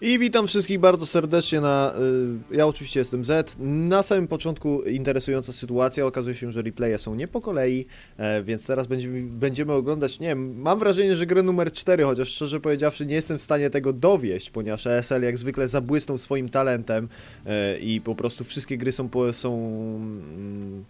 I witam wszystkich bardzo serdecznie na. y, Ja oczywiście jestem Z. Na samym początku interesująca sytuacja. Okazuje się, że replaye są nie po kolei, e, więc teraz będziemy, będziemy oglądać. Nie wiem, mam wrażenie, że grę numer 4, chociaż szczerze powiedziawszy, nie jestem w stanie tego dowieść, ponieważ ESL jak zwykle zabłysnął swoim talentem e, i po prostu wszystkie gry są. Są mm,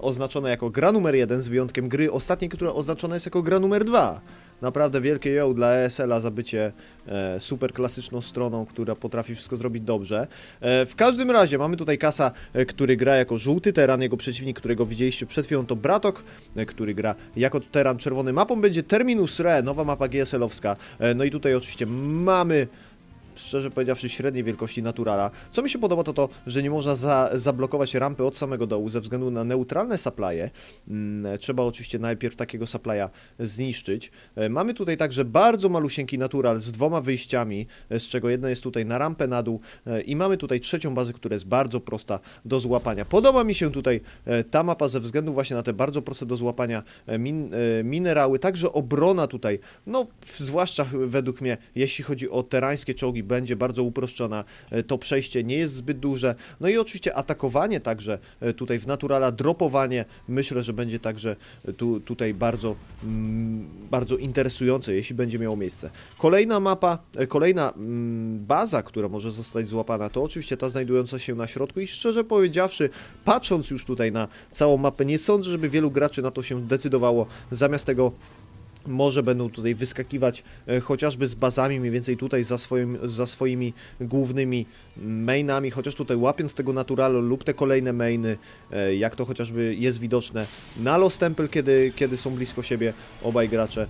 oznaczone jako gra numer 1, z wyjątkiem gry ostatniej, która oznaczona jest jako gra numer 2. Naprawdę wielkie yo dla ESL-a za bycie e, super klasyczną stroną, która potrafi wszystko zrobić dobrze. E, w każdym razie mamy tutaj Kasa, e, który gra jako żółty teran, jego przeciwnik, którego widzieliście przed chwilą to Bratok, e, który gra jako teran czerwony. Mapą będzie Terminus Re, nowa mapa GSL-owska. E, no i tutaj oczywiście mamy szczerze powiedziawszy, średniej wielkości naturala. Co mi się podoba, to to, że nie można za, zablokować rampy od samego dołu ze względu na neutralne supply'e. Mm, trzeba oczywiście najpierw takiego supply'a zniszczyć. E, Mamy tutaj także bardzo malusieńki natural z dwoma wyjściami, e, z czego jedno jest tutaj na rampę na dół e, i mamy tutaj trzecią bazę, która jest bardzo prosta do złapania. Podoba mi się tutaj ta mapa ze względu właśnie na te bardzo proste do złapania min, minerały, także obrona tutaj, no zwłaszcza według mnie, jeśli chodzi o terańskie czołgi, będzie bardzo uproszczona. E, To przejście nie jest zbyt duże. No i oczywiście atakowanie także e, tutaj w naturala, dropowanie, myślę, że będzie także e, tu, tutaj bardzo, mm, bardzo interesujące, jeśli będzie miało miejsce. Kolejna mapa, kolejna mm, baza, która może zostać złapana, to oczywiście ta znajdująca się na środku i szczerze powiedziawszy, patrząc już tutaj na całą mapę, nie sądzę, żeby wielu graczy na to się decydowało. Zamiast tego może będą tutaj wyskakiwać e, chociażby z bazami mniej więcej tutaj za, swoim, za swoimi głównymi mainami, chociaż tutaj łapiąc tego naturalo lub te kolejne mainy, e, jak to chociażby jest widoczne na Lost Temple, kiedy, kiedy są blisko siebie obaj gracze.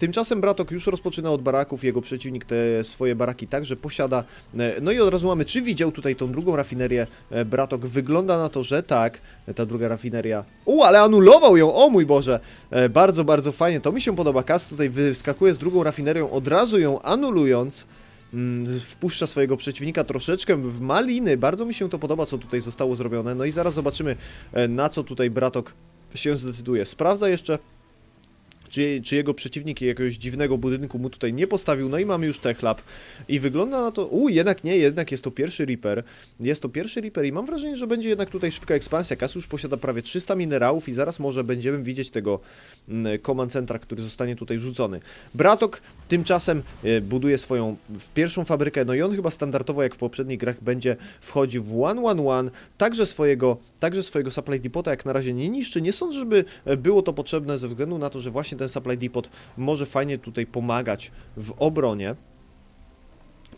Tymczasem Bratok już rozpoczyna od baraków, jego przeciwnik te swoje baraki także posiada. E, No i od razu mamy, czy widział tutaj tą drugą rafinerię e, Bratok? Wygląda na to, że tak, e, ta druga rafineria. U, ale anulował ją, o mój Boże! Bardzo, bardzo fajnie, to mi się podoba. Kas tutaj wyskakuje z drugą rafinerią, od razu ją anulując. mm, Wpuszcza swojego przeciwnika troszeczkę w maliny. Bardzo mi się to podoba, co tutaj zostało zrobione. No i zaraz zobaczymy, na co tutaj Bratok się zdecyduje. Sprawdza jeszcze czy, czy jego przeciwnik jakiegoś dziwnego budynku mu tutaj nie postawił, no i mamy już techlab. I wygląda na to, u, jednak nie, jednak jest to pierwszy Reaper, jest to pierwszy Reaper i mam wrażenie, że będzie jednak tutaj szybka ekspansja. Kas już posiada prawie 300 minerałów i zaraz może będziemy widzieć tego mm, command centra, który zostanie tutaj rzucony. Bratok tymczasem e, buduje swoją pierwszą fabrykę, no i on chyba standardowo jak w poprzednich grach będzie wchodzi w 1-1-1, także swojego, także swojego supply depota jak na razie nie niszczy. Nie sądzę, żeby e, było to potrzebne ze względu na to, że właśnie ten supply depot może fajnie tutaj pomagać w obronie.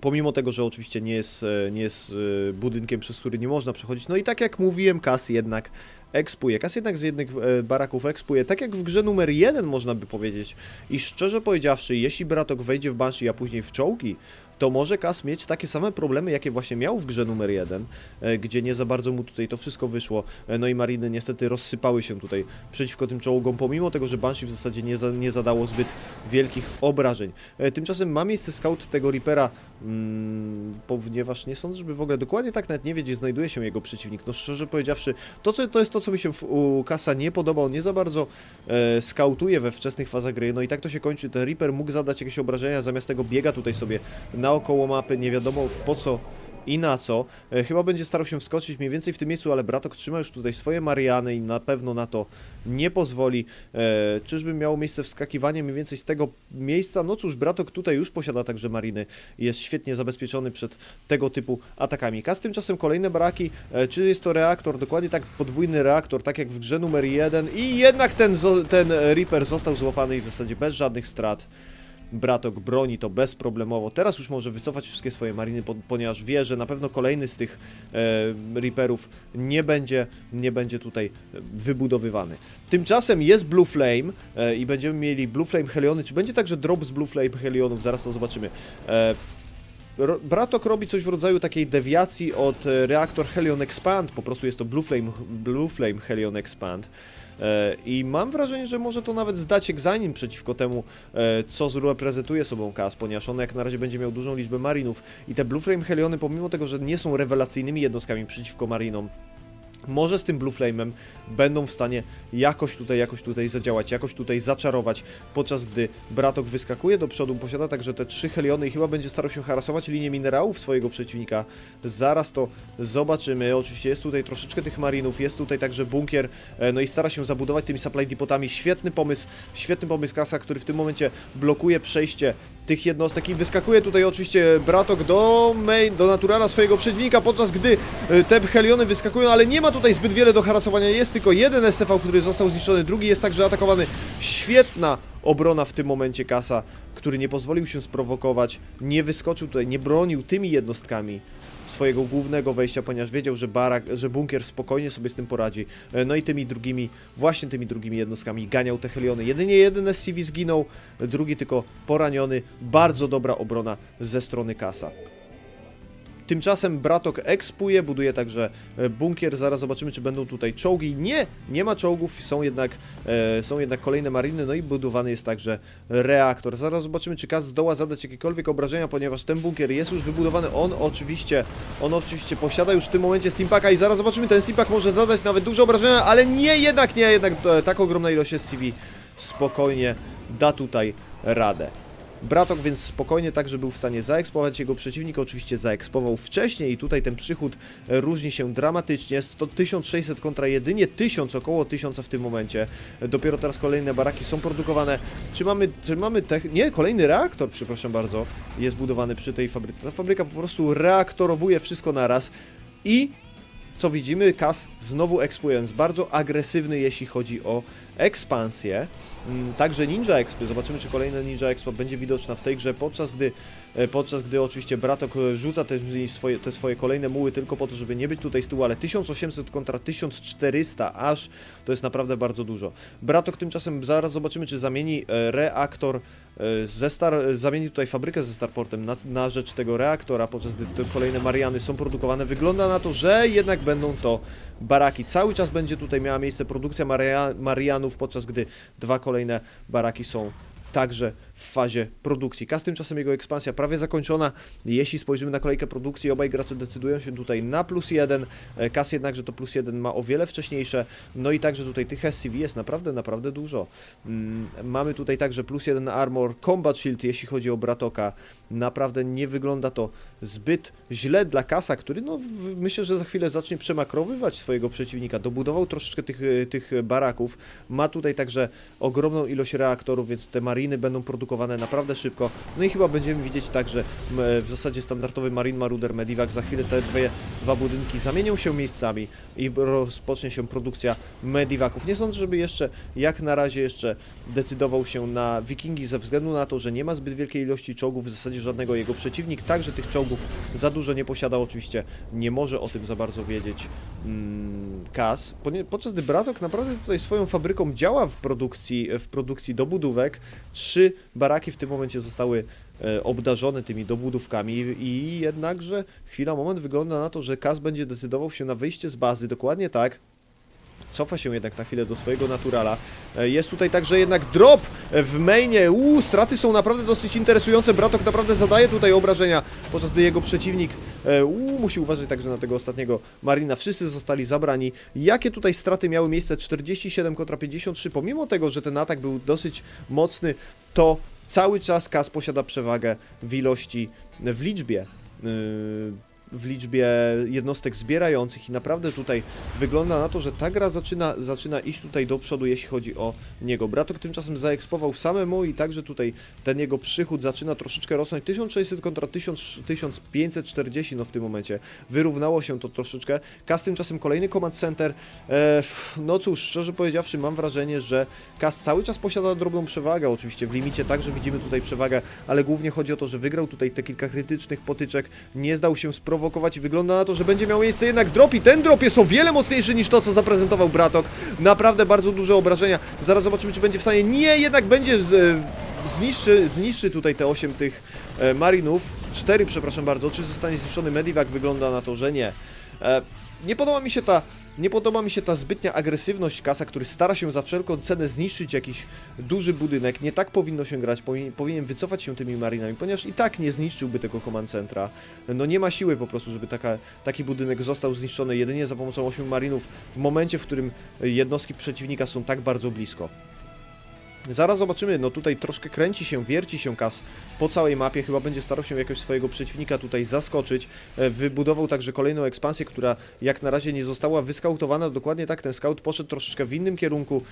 Pomimo tego, że oczywiście nie jest, e, nie jest e, budynkiem, przez który nie można przechodzić. No i tak jak mówiłem, Kas jednak ekspuje. Kas jednak z jednych e, baraków ekspuje, tak jak w grze numer jeden można by powiedzieć. I szczerze powiedziawszy, jeśli Bratok wejdzie w Banshee, a później w czołgi, to może Kas mieć takie same problemy, jakie właśnie miał w grze numer jeden, e, gdzie nie za bardzo mu tutaj to wszystko wyszło. E, No i Mariny niestety rozsypały się tutaj przeciwko tym czołgom, pomimo tego, że Banshee w zasadzie nie, za, nie zadało zbyt wielkich obrażeń. Tymczasem ma miejsce scout tego Reapera, mm, ponieważ nie sądzę, żeby w ogóle dokładnie tak nawet nie wie, gdzie znajduje się jego przeciwnik. No szczerze powiedziawszy, to, co, to jest to, co mi się u Kasa nie podoba, on nie za bardzo e, skautuje we wczesnych fazach gry, no i tak to się kończy. Ten Reaper mógł zadać jakieś obrażenia, zamiast tego biega tutaj sobie naokoło mapy, nie wiadomo po co i na co. E, chyba będzie starał się wskoczyć mniej więcej w tym miejscu, ale Bratok trzyma już tutaj swoje Mariany i na pewno na to nie pozwoli. E, czyżby miało miejsce wskakiwanie mniej więcej z tego miejsca? No cóż, Bratok tutaj już posiada także Mariny jest świetnie zabezpieczony przed tego typu atakami. Kas tymczasem kolejne baraki, e, czy jest to reaktor? Dokładnie tak, podwójny reaktor, tak jak w grze numer jeden i jednak ten, ten Reaper został złapany i w zasadzie bez żadnych strat. Bratok broni to bezproblemowo. Teraz już może wycofać wszystkie swoje mariny, po, ponieważ wie, że na pewno kolejny z tych e, Reaperów nie będzie, nie będzie tutaj wybudowywany. Tymczasem jest Blue Flame e, i będziemy mieli Blue Flame Heliony. Czy będzie także drop z Blue Flame Helionów? Zaraz to zobaczymy. E, Bratok robi coś w rodzaju takiej dewiacji od e, reaktor Helion Expand, po prostu jest to Blue Flame, Blue Flame Helion Expand. E, I mam wrażenie, że może to nawet zdać egzamin przeciwko temu, e, co reprezentuje sobą Kas, ponieważ on jak na razie będzie miał dużą liczbę marinów. I te Blue Flame Heliony, pomimo tego, że nie są rewelacyjnymi jednostkami przeciwko marinom, może z tym Blue Flame'em będą w stanie jakoś tutaj, jakoś tutaj zadziałać, jakoś tutaj zaczarować, podczas gdy Bratok wyskakuje do przodu, posiada także te trzy Heliony i chyba będzie starał się harasować linię minerałów swojego przeciwnika. Zaraz to zobaczymy. Oczywiście jest tutaj troszeczkę tych marinów, jest tutaj także bunkier, e, no i stara się zabudować tymi supply depotami. Świetny pomysł, świetny pomysł Kasa, który w tym momencie blokuje przejście tych jednostek. I wyskakuje tutaj oczywiście Bratok do main, do naturala swojego przeciwnika, podczas gdy e, te Heliony wyskakują, ale nie ma tutaj zbyt wiele do harasowania, jest tylko jeden STV, który został zniszczony, drugi jest także atakowany. Świetna obrona w tym momencie Kasa, który nie pozwolił się sprowokować, nie wyskoczył tutaj, nie bronił tymi jednostkami swojego głównego wejścia, ponieważ wiedział, że barak, że bunkier spokojnie sobie z tym poradzi. E, No i tymi drugimi, właśnie tymi drugimi jednostkami ganiał te Heliony. Jedynie jeden SCV zginął, drugi tylko poraniony. Bardzo dobra obrona ze strony Kasa. Tymczasem Bratok ekspuje, buduje także e, bunkier. Zaraz zobaczymy, czy będą tutaj czołgi. Nie, nie ma czołgów, są jednak, e, są jednak kolejne mariny, no i budowany jest także reaktor. Zaraz zobaczymy, czy Kaz zdoła zadać jakiekolwiek obrażenia, ponieważ ten bunkier jest już wybudowany. On oczywiście, on oczywiście posiada już w tym momencie Steampaka i zaraz zobaczymy, ten Steampak może zadać nawet duże obrażenia, ale nie, jednak nie, jednak e, tak ogromna ilość SCV spokojnie da tutaj radę. Bratok więc spokojnie także był w stanie zaekspować jego przeciwnik, oczywiście zaekspował wcześniej i tutaj ten przychód e, różni się dramatycznie, 100, 1600 kontra jedynie 1000, około 1000 w tym momencie. E, Dopiero teraz kolejne baraki są produkowane. Czy mamy, czy mamy tech... Nie, kolejny reaktor, przepraszam bardzo, jest budowany przy tej fabryce. Ta fabryka po prostu reaktorowuje wszystko naraz i co widzimy, Kas znowu ekspując, bardzo agresywny jeśli chodzi o ekspansję. Mm, Także Ninja Expo, zobaczymy czy kolejna Ninja Expo będzie widoczna w tej grze, podczas gdy, e, podczas gdy oczywiście Bratok e, rzuca te swoje, te swoje kolejne muły tylko po to, żeby nie być tutaj z tyłu, ale 1800 kontra 1400 aż, to jest naprawdę bardzo dużo. Bratok tymczasem, zaraz zobaczymy czy zamieni e, reaktor ze Star, e, zamieni tutaj fabrykę ze Starportem na, na rzecz tego reaktora, podczas gdy te kolejne Mariany są produkowane. Wygląda na to, że jednak będą to baraki. Cały czas będzie tutaj miała miejsce produkcja Maria, Marianów, podczas gdy dwa kolejne baraki są także w fazie produkcji. Kas tymczasem jego ekspansja prawie zakończona. Jeśli spojrzymy na kolejkę produkcji, obaj gracze decydują się tutaj na plus jeden. E, Kas jednakże to plus jeden ma o wiele wcześniejsze. No i także tutaj tych SCV jest naprawdę, naprawdę dużo. Mm, Mamy tutaj także plus jeden armor, combat shield, jeśli chodzi o Bratoka. Naprawdę nie wygląda to zbyt źle dla Kasa, który no myślę, że za chwilę zacznie przemakrowywać swojego przeciwnika. Dobudował troszeczkę tych, e, tych baraków. Ma tutaj także ogromną ilość reaktorów, więc te mariny będą produkowane naprawdę szybko. No i chyba będziemy widzieć także m, w zasadzie standardowy Marine Marauder Medivac. Za chwilę te dwie, dwa budynki zamienią się miejscami i rozpocznie się produkcja Medivaców. Nie sądzę, żeby jeszcze, jak na razie jeszcze decydował się na Wikingi ze względu na to, że nie ma zbyt wielkiej ilości czołgów, w zasadzie żadnego jego przeciwnik, także tych czołgów za dużo nie posiada, oczywiście nie może o tym za bardzo wiedzieć mm, Kas, podczas gdy Bratok naprawdę tutaj swoją fabryką działa w produkcji, w produkcji dobudówek, trzy baraki w tym momencie zostały e, obdarzone tymi dobudówkami i jednakże chwila, moment wygląda na to, że Kas będzie decydował się na wyjście z bazy, dokładnie tak. Cofa się jednak na chwilę do swojego naturala. E, Jest tutaj także jednak drop w mainie. Uuu, straty są naprawdę dosyć interesujące. Bratok naprawdę zadaje tutaj obrażenia, podczas gdy jego przeciwnik e, uuu, musi uważać także na tego ostatniego Marina. Wszyscy zostali zabrani. Jakie tutaj straty miały miejsce? 47 kontra 53. Pomimo tego, że ten atak był dosyć mocny, to cały czas Kas posiada przewagę w ilości, w liczbie. Yy, w liczbie jednostek zbierających i naprawdę tutaj wygląda na to, że ta gra zaczyna, zaczyna iść tutaj do przodu, jeśli chodzi o niego. Bratok tymczasem zaekspował samemu i także tutaj ten jego przychód zaczyna troszeczkę rosnąć. 1600 kontra 1000, 1540 no w tym momencie. Wyrównało się to troszeczkę. Kas tymczasem kolejny command center. E, no cóż, szczerze powiedziawszy mam wrażenie, że Kas cały czas posiada drobną przewagę. Oczywiście w limicie także widzimy tutaj przewagę, ale głównie chodzi o to, że wygrał tutaj te kilka krytycznych potyczek, nie zdał się sprowokować i wygląda na to, że będzie miał miejsce jednak drop i ten drop jest o wiele mocniejszy niż to, co zaprezentował Bratok. Naprawdę bardzo duże obrażenia. Zaraz zobaczymy, czy będzie w stanie. Nie, jednak będzie z, zniszczy, zniszczy tutaj te 8 tych e, marinów. 4, przepraszam bardzo. Czy zostanie zniszczony Medivac? Wygląda na to, że nie. E, nie podoba mi się ta Nie podoba mi się ta zbytnia agresywność Kasa, który stara się za wszelką cenę zniszczyć jakiś duży budynek. Nie tak powinno się grać, powinien, wycofać się tymi marinami, ponieważ i tak nie zniszczyłby tego command centra. No nie ma siły po prostu, żeby taka, taki budynek został zniszczony jedynie za pomocą 8 marinów w momencie, w którym jednostki przeciwnika są tak bardzo blisko. Zaraz zobaczymy, no tutaj troszkę kręci się, wierci się Kas po całej mapie, chyba będzie starał się jakoś swojego przeciwnika tutaj zaskoczyć. E, Wybudował także kolejną ekspansję, która jak na razie nie została wyskautowana, dokładnie tak, ten scout poszedł troszeczkę w innym kierunku,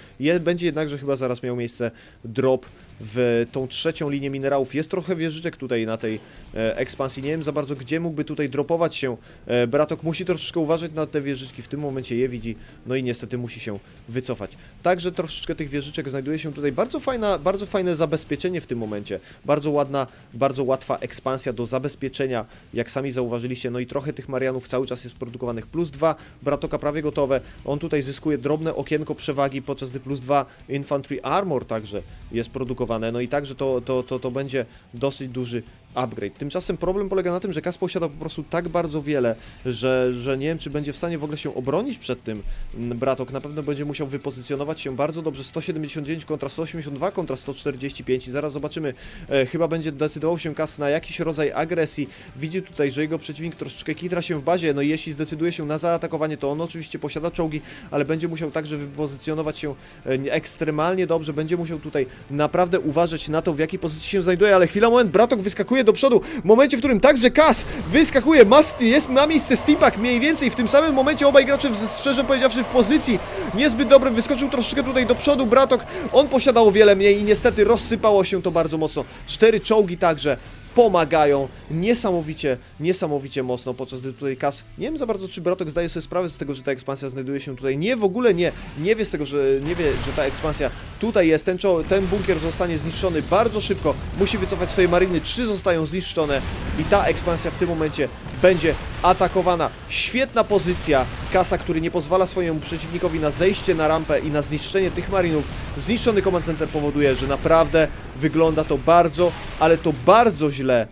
będzie jednakże chyba zaraz miał miejsce drop w tą trzecią linię minerałów. Jest trochę wieżyczek tutaj na tej e, ekspansji, nie wiem za bardzo gdzie mógłby tutaj dropować się e, Bratok, musi troszeczkę uważać na te wieżyczki, w tym momencie je widzi, no i niestety musi się wycofać. Także troszeczkę tych wieżyczek znajduje się tutaj bardzo fajna, bardzo fajne zabezpieczenie w tym momencie. Bardzo ładna, bardzo łatwa ekspansja do zabezpieczenia, jak sami zauważyliście. No i trochę tych Marianów cały czas jest produkowanych. Plus dwa, Bratoka prawie gotowe. On tutaj zyskuje drobne okienko przewagi, podczas gdy plus dwa Infantry Armor także jest produkowane. No i także to, to, to, to będzie dosyć duży upgrade. Tymczasem problem polega na tym, że Kas posiada po prostu tak bardzo wiele, że, że nie wiem, czy będzie w stanie w ogóle się obronić przed tym mm, Bratok. Na pewno będzie musiał wypozycjonować się bardzo dobrze. 179 kontra 182 kontra 145 i zaraz zobaczymy. E, chyba będzie decydował się Kas na jakiś rodzaj agresji. Widzi tutaj, że jego przeciwnik troszeczkę kitra się w bazie. No i jeśli zdecyduje się na zaatakowanie, to on oczywiście posiada czołgi, ale będzie musiał także wypozycjonować się e, ekstremalnie dobrze. Będzie musiał tutaj naprawdę uważać na to, w jakiej pozycji się znajduje. Ale chwila, moment, Bratok wyskakuje do przodu. W momencie, w którym także Kas wyskakuje, ma, jest, ma miejsce steampack mniej więcej. W tym samym momencie obaj gracze, szczerze powiedziawszy, w pozycji niezbyt dobrym. Wyskoczył troszeczkę tutaj do przodu. Bratok, on posiadał o wiele mniej i niestety rozsypało się to bardzo mocno. Cztery czołgi także pomagają niesamowicie, niesamowicie mocno, podczas gdy tutaj Kas, nie wiem za bardzo, czy Bratok zdaje sobie sprawę z tego, że ta ekspansja znajduje się tutaj, nie, w ogóle nie, nie wie z tego, że, nie wie, że ta ekspansja tutaj jest, ten, ten bunkier zostanie zniszczony bardzo szybko, musi wycofać swoje mariny, trzy zostają zniszczone i ta ekspansja w tym momencie będzie atakowana. Świetna pozycja Kasa, który nie pozwala swojemu przeciwnikowi na zejście na rampę i na zniszczenie tych marinów. Zniszczony command center powoduje, że naprawdę wygląda to bardzo, ale to bardzo źle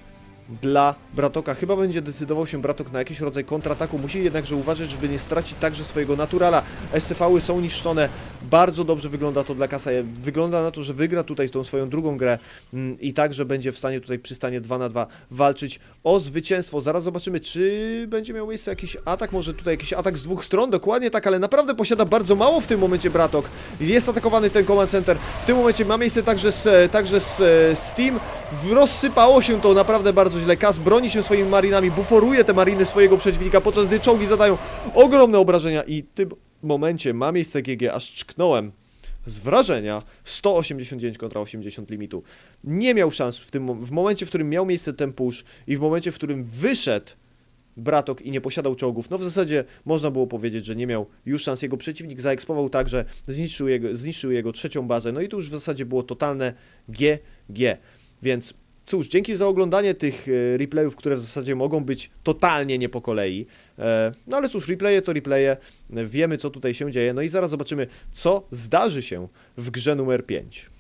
dla Bratoka. Chyba będzie decydował się Bratok na jakiś rodzaj kontrataku. Musi jednakże uważać, żeby nie stracić także swojego naturala. SCV-y są niszczone. Bardzo dobrze wygląda to dla Kasa. Wygląda na to, że wygra tutaj tą swoją drugą grę mm, i także będzie w stanie tutaj przy stanie 2 na 2 walczyć o zwycięstwo. Zaraz zobaczymy, czy będzie miał miejsce jakiś atak. Może tutaj jakiś atak z dwóch stron. Dokładnie tak, ale naprawdę posiada bardzo mało w tym momencie Bratok. Jest atakowany ten command center. W tym momencie ma miejsce także z, także z e, Steam. Rozsypało się to naprawdę bardzo źle. Kas broni się swoimi marinami, buforuje te mariny swojego przeciwnika, podczas gdy czołgi zadają ogromne obrażenia i w tym momencie ma miejsce GG, aż czknąłem z wrażenia 189 kontra 80 limitu. Nie miał szans w tym w momencie, w którym miał miejsce ten push i w momencie, w którym wyszedł Bratok i nie posiadał czołgów. No w zasadzie można było powiedzieć, że nie miał już szans. Jego przeciwnik zaekspował także, zniszczył jego, zniszczył jego trzecią bazę. No i to już w zasadzie było totalne GG. Więc cóż, dzięki za oglądanie tych e, replayów, które w zasadzie mogą być totalnie nie po kolei. E, No ale cóż, replaye to replaye. Wiemy, co tutaj się dzieje. No i zaraz zobaczymy, co zdarzy się w grze numer 5.